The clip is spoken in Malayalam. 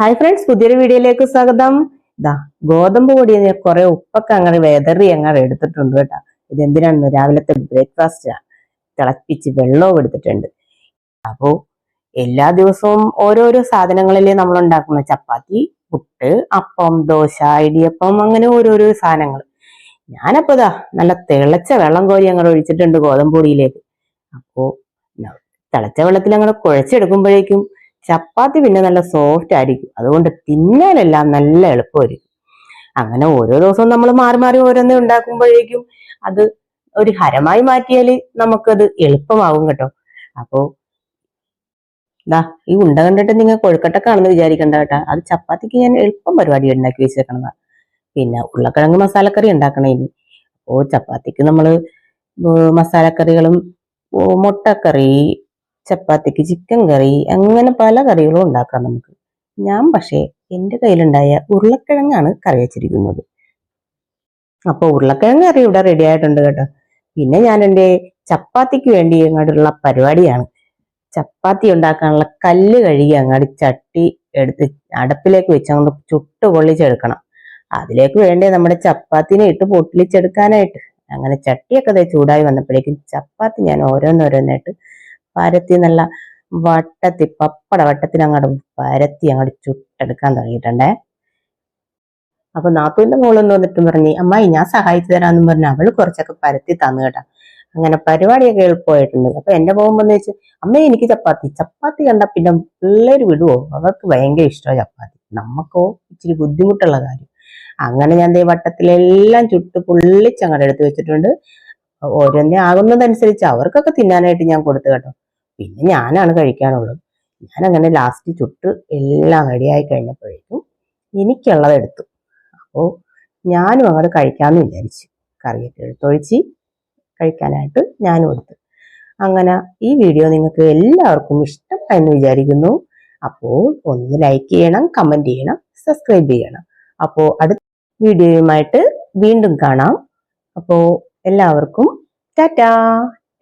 ഹായ് ഫ്രണ്ട്സ് പുതിയൊരു വീഡിയോയിലേക്ക് സ്വാഗതം. ഇതാ ഗോതമ്പ് പൊടി കുറെ ഉപ്പൊക്കെ അങ്ങനെ വെതറി അങ്ങനെ എടുത്തിട്ടുണ്ട് കേട്ടോ. ഇതെന്തിനാണെന്ന് രാവിലത്തെ ബ്രേക്ക്ഫാസ്റ്റ് തിളപ്പിച്ച് വെള്ളവും എടുത്തിട്ടുണ്ട്. അപ്പോ എല്ലാ ദിവസവും ഓരോരോ സാധനങ്ങളിലേ നമ്മൾ ഉണ്ടാക്കുന്ന ചപ്പാത്തി പുട്ട് അപ്പം ദോശ ഇടിയപ്പം അങ്ങനെ ഓരോരോ സാധനങ്ങൾ. ഞാനപ്പോ ഇതാ നല്ല തിളച്ച വെള്ളം കോരി അങ്ങനെ ഒഴിച്ചിട്ടുണ്ട് ഗോതമ്പ് പൊടിയിലേക്ക്. അപ്പോ തിളച്ച വെള്ളത്തിൽ അങ്ങനെ കുഴച്ചെടുക്കുമ്പോഴേക്കും ചപ്പാത്തി പിന്നെ നല്ല സോഫ്റ്റ് ആയിരിക്കും. അതുകൊണ്ട് തിന്നാനെല്ലാം നല്ല എളുപ്പമായിരിക്കും. അങ്ങനെ ഓരോ ദിവസവും നമ്മൾ മാറി മാറി ഓരോന്നേ ഉണ്ടാക്കുമ്പോഴേക്കും അത് ഒരു ഹരമായി മാറ്റിയാൽ നമുക്കത് എളുപ്പമാവും കേട്ടോ. അപ്പോ ദാ ഈ ഉണ്ട കണ്ടിട്ട് നിങ്ങൾ കൊഴുക്കട്ടക്കാണെന്ന് വിചാരിക്കണ്ട കേട്ടോ. അത് ചപ്പാത്തിക്ക് ഞാൻ എളുപ്പം പരിപാടി ഉണ്ടാക്കി വെച്ചേക്കണതാ. പിന്നെ ഉരുളക്കിഴങ്ങ് മസാലക്കറി ഉണ്ടാക്കണേ ഇനി. അപ്പോൾ ചപ്പാത്തിക്ക് നമ്മൾ ഏർ മസാലക്കറികളും മുട്ടക്കറി ചപ്പാത്തിക്ക് ചിക്കൻ കറി അങ്ങനെ പല കറികളും ഉണ്ടാക്കാം നമുക്ക്. ഞാൻ പക്ഷേ എന്റെ കയ്യിലുണ്ടായ ഉരുളക്കിഴങ്ങാണ് കറി വെച്ചിരിക്കുന്നത്. അപ്പോൾ ഉരുളക്കിഴങ്ങ് കറി ഇവിടെ റെഡി ആയിട്ടുണ്ട് കേട്ടോ. പിന്നെ ഞാൻ എന്റെ ചപ്പാത്തിക്ക് വേണ്ടി അങ്ങോട്ടുള്ള പരിപാടിയാണ്. ചപ്പാത്തി ഉണ്ടാക്കാനുള്ള കല്ല് കഴുകി അങ്ങോട്ട് ചട്ടി എടുത്ത് അടപ്പിലേക്ക് വെച്ച് അങ്ങോട്ട് ചുട്ട് പൊള്ളിച്ചെടുക്കണം. അതിലേക്ക് വേണ്ടേ നമ്മുടെ ചപ്പാത്തിനെ ഇട്ട് പൊട്ടിളിച്ചെടുക്കാനായിട്ട് അങ്ങനെ ചട്ടിയൊക്കെ ചൂടായി വന്നപ്പോഴേക്കും ചപ്പാത്തി ഞാൻ ഓരോന്നോരോന്നായിട്ട് പരത്തി നല്ല വട്ടത്തി പപ്പട വട്ടത്തിൽ അങ്ങോട്ട് പരത്തി അങ്ങോട്ട് ചുട്ടെടുക്കാൻ തുടങ്ങിയിട്ടുണ്ടേ. അപ്പൊ നാത്തൂന്റെ മോളെന്ന് വന്നിട്ട് പറഞ്ഞു അമ്മായി ഞാൻ സഹായിച്ചു തരാന്ന് പറഞ്ഞു അവൾ കുറച്ചൊക്കെ പരത്തി തന്നു കേട്ടാ. അങ്ങനെ പരിപാടിയൊക്കെ എളുപ്പമായിട്ടുണ്ട് അപ്പൊ എന്റെ പോകുമ്പോ വെച്ച് അമ്മേ എനിക്ക് ചപ്പാത്തി. ചപ്പാത്തി കണ്ട പിന്നെ പിള്ളേര് വിടുവോ? അവർക്ക് ഭയങ്കര ഇഷ്ടമാണ് ചപ്പാത്തി. നമുക്കോ ഇച്ചിരി ബുദ്ധിമുട്ടുള്ള കാര്യം. അങ്ങനെ ഞാൻ ദേ വട്ടത്തിലെല്ലാം ചുട്ട് പൊള്ളിച്ചങ്ങടെ എടുത്ത് വെച്ചിട്ടുണ്ട്. ഓരോന്നെ ആകുന്നതനുസരിച്ച് അവർക്കൊക്കെ തിന്നാനായിട്ട് ഞാൻ കൊടുത്തു കേട്ടോ. പിന്നെ ഞാനാണ് കഴിക്കാനുള്ളത്. ഞാൻ അങ്ങനെ ലാസ്റ്റ് ചുട്ട് എല്ലാം റെഡിയായി കഴിഞ്ഞപ്പോഴേക്കും എനിക്കുള്ളത് എടുത്തു. അപ്പോൾ ഞാനും അങ്ങോട്ട് കഴിക്കാമെന്ന് വിചാരിച്ചു. കറിയൊക്കെ എടുത്തൊഴിച്ച് കഴിക്കാനായിട്ട് ഞാനും എടുത്തു. അങ്ങനെ ഈ വീഡിയോ നിങ്ങൾക്ക് എല്ലാവർക്കും ഇഷ്ടമായെന്ന് വിചാരിക്കുന്നു. അപ്പോൾ ഒന്ന് ലൈക്ക് ചെയ്യണം കമന്റ് ചെയ്യണം സബ്സ്ക്രൈബ് ചെയ്യണം. അപ്പോൾ അടുത്ത വീഡിയോയുമായിട്ട് വീണ്ടും കാണാം. അപ്പോൾ എല്ലാവർക്കും ടാറ്റാ